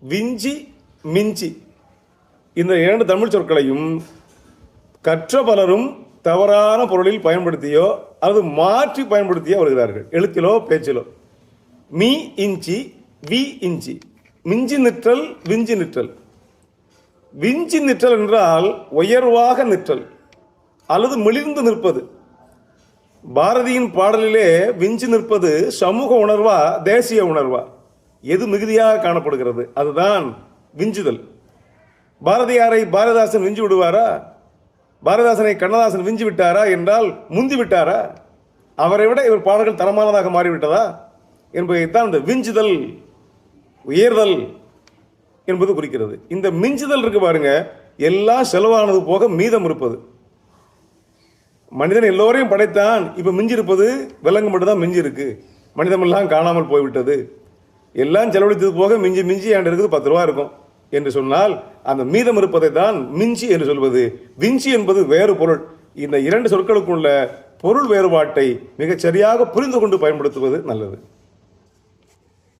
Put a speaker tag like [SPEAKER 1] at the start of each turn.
[SPEAKER 1] விஞ்சி மிஞ்சி. இந்த இரண்டு தமிழ் சொற்களையும் கற்ற பலரும் தவறான பொருளில் பயன்படுத்தியோ அல்லது மாற்றி பயன்படுத்தியோ வருகிறார்கள். எழுத்திலோ பேச்சிலோ. மீ இஞ்சி வி இஞ்சி. மிஞ்சி நிற்றல் விஞ்சி நிற்றல். விஞ்சி நிற்றல் என்றால் உயர்வாக நிற்றல் அல்லது மிளிர்ந்து நிற்பது. பாரதியின் பாடலிலே விஞ்சி நிற்பது சமூக உணர்வா தேசிய உணர்வா? எது மிகுதியாக காணப்படுகிறது? அதுதான் விஞ்சுதல். பாரதியாரை பாரதிதாசன் விஞ்சு விடுவாரா? பாரதிதாசனை கண்ணதாசன் விஞ்சு விட்டாரா என்றால் முந்தி விட்டாரா? அவரை விட இவர் பாடல்கள் தரமானதாக மாறிவிட்டதா? என்பதைத்தான் இந்த விஞ்சுதல் உயர்தல் என்பது குறிக்கிறது. இந்த மிஞ்சுதல் இருக்கு பாருங்க எல்லாம் செலவானது போக மீதம் இருப்பது. மனிதன் எல்லோரையும் படைத்தான் இப்போ மிஞ்சி இருப்பது விலங்கு மட்டும்தான் மிஞ்சி இருக்கு மனிதமெல்லாம் காணாமல் போய்விட்டது. எல்லாம் செலவழித்தது போக மிஞ்சி மிஞ்சி என்கிட்ட இருக்குது? பத்து ரூபா இருக்கும். என்று சொன்னால் அந்த மீதம் இருப்பதை தான் மிஞ்சி என்று சொல்வது. விஞ்சி என்பது வேறு பொருள். இந்த இரண்டு சொற்களுக்குள்ள பொருள் வேறுபாட்டை மிகச் சரியாக புரிந்து கொண்டு பயன்படுத்துவது நல்லது.